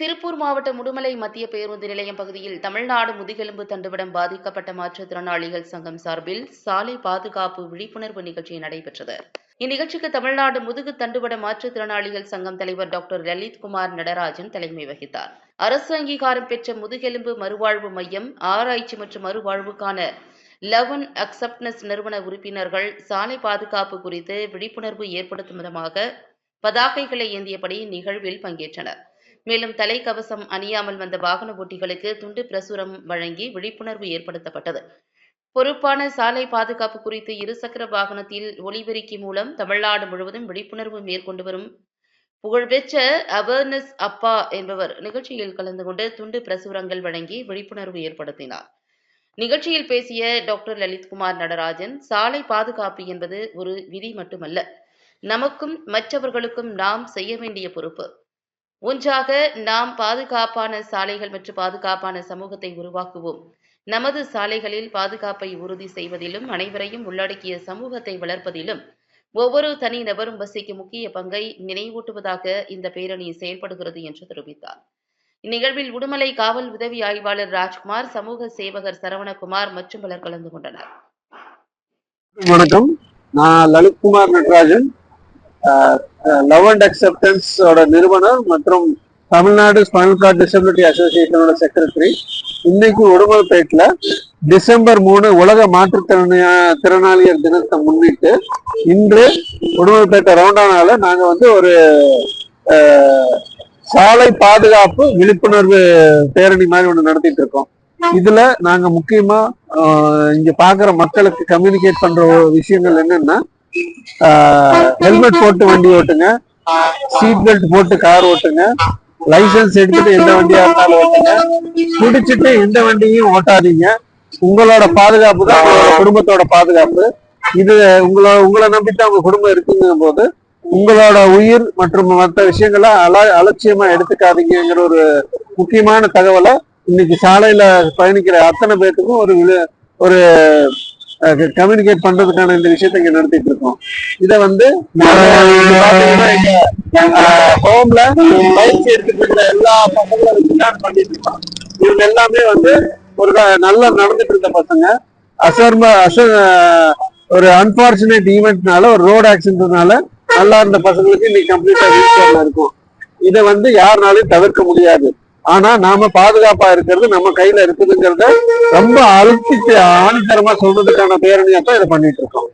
திருப்பூர் மாவட்டம் உடுமலை மத்திய பேருந்து நிலையம் பகுதியில் தமிழ்நாடு முதுகெலும்பு தண்டுவிடம் பாதிக்கப்பட்ட மாற்றுத்திறனாளிகள் சங்கம் சார்பில் சாலை பாதுகாப்பு விழிப்புணர்வு நிகழ்ச்சி நடைபெற்றது. இந்நிகழ்ச்சிக்கு தமிழ்நாடு முதுகு தண்டுவட மாற்றுத்திறனாளிகள் சங்கம் தலைவர் டாக்டர் லலித்குமார் நடராஜன் தலைமை வகித்தார். அரசு அங்கீகாரம் பெற்ற முதுகெலும்பு மறுவாழ்வு மையம் ஆராய்ச்சி மற்றும் மறுவாழ்வுக்கான லெவன் அக்செப்ட்னஸ் நிறுவன உறுப்பினர்கள் சாலை பாதுகாப்பு குறித்து விழிப்புணர்வு ஏற்படுத்தும் விதமாக பதாகைகளை ஏந்தியபடி நிகழ்வில் பங்கேற்றனர். மேலும் தலைக்கவசம் அணியாமல் வந்த வாகன ஓட்டிகளுக்கு துண்டு பிரசுரம் வழங்கி விழிப்புணர்வு ஏற்படுத்தப்பட்டது. பொறுப்பான சாலை பாதுகாப்பு குறித்து இருசக்கர வாகனத்தில் ஒளிபெருக்கி மூலம் தமிழ்நாடு முழுவதும் விழிப்புணர்வு மேற்கொண்டு வரும் புகழ்பெற்ற அவேர்னஸ் அப்பா என்பவர் நிகழ்ச்சியில் கலந்து கொண்டு துண்டு பிரசுரங்கள் வழங்கி விழிப்புணர்வு ஏற்படுத்தினார். நிகழ்ச்சியில் பேசிய டாக்டர் லலித்குமார் நடராஜன் சாலை பாதுகாப்பு என்பது ஒரு விதி மட்டுமல்ல நமக்கும் மற்றவர்களுக்கும் நாம் செய்ய வேண்டிய பொறுப்பு. ஒன்றாக நாம் பாதுகாப்பான சாலைகள் மற்றும் பாதுகாப்பான சமூகத்தை உருவாக்குவோம். நமது சாலைகளில் பாதுகாப்பை உறுதி செய்வதிலும் அனைவரையும் உள்ளடக்கிய சமூகத்தை வளர்ப்பதிலும் ஒவ்வொரு தனி நபரும் வசிக்கும் முக்கிய பங்கை நினைவூட்டுவதாக இந்த பேரணி செயல்படுகிறது என்று தெரிவித்தார். இந்நிகழ்வில் உடுமலை காவல் உதவி ஆய்வாளர் ராஜ்குமார் சமூக சேவகர் சரவணகுமார் மற்றும் பலர் கலந்து கொண்டனர். வணக்கம். நான் லலித்குமார் நடராஜன். லவ் அண்ட் அக்செப்டன்ஸோட நிறுவனர் மற்றும் தமிழ்நாடு ஸ்பைனல் கார்டு டிசபிலிட்டி அசோசியேஷனோட செக்ரட்டரி இன்னைக்கு உடுமல்பேட்டில் டிசம்பர் மூணு உலக மாற்றுத்திறனா திறனாளியர் தினத்தை முன்னிட்டு இன்று உடுமல்பேட்டை ரவுண்டானால நாங்க வந்து ஒரு சாலை பாதுகாப்பு விழிப்புணர்வு பேரணி மாதிரி ஒன்று நடத்திட்டு இருக்கோம். இதுல நாங்க முக்கியமா ஆஹ், இங்க பாக்குற மக்களுக்கு கம்யூனிகேட் பண்ற ஒரு விஷயங்கள் என்னன்னா ஹெல்மெட் போட்டு வண்டி ஓட்டுங்க. சீட் பெல்ட் போட்டு கார் ஓட்டுங்க. லைசென்ஸ் எடுத்துட்டு எந்த வண்டியா இருந்தாலும் ஓட்டுங்க. குடிச்சிட்டு எந்த வண்டியும் ஓட்டாதீங்க. உங்களோட பாதுகாப்பு தான் உங்களோட குடும்பத்தோட பாதுகாப்பு. இது உங்களோட உங்களை நம்பித்தான் உங்க குடும்பம் இருக்குங்கும் போது உங்களோட உயிர் மற்றும் மற்ற விஷயங்களை அல அலட்சியமா எடுத்துக்காதீங்கிற ஒரு முக்கியமான தகவலை இன்னைக்கு சாலையில பயணிக்கிற அத்தனை பேர்த்துக்கும் ஒரு ஒரு கம்யூனிகேட் பண்றதுக்கான இந்த விஷயத்தை இங்க நடத்திட்டு இருக்கோம். இத வந்து ஹோம்ல பயிற்சி எடுத்துட்டு இருக்கிற எல்லா பசங்களும் தான் பண்ணிட்டு இருக்கோம். இவங்க எல்லாமே வந்து ஒரு நல்லா நடந்துட்டு இருந்த பசங்க. அசர்ம அச ஒரு அன்பார்ச்சுனேட் ஈவெண்ட்னால ஒரு ரோடு ஆக்சிடென்ட்னால நல்லா இருந்த பசங்களுக்கு இன்னைக்கு கம்ப்ளீட்டா வீல் இருக்கும். இதை வந்து யாருனாலையும் தவிர்க்க முடியாது. ஆனா நாம பாதுகாப்பா இருக்கிறது நம்ம கையில இருக்குதுங்கிறத ரொம்ப அழுத்தி ஆணித்தரமா சொல்றதுக்கான பேரணியா தான் இதை பண்ணிட்டு இருக்கோம்.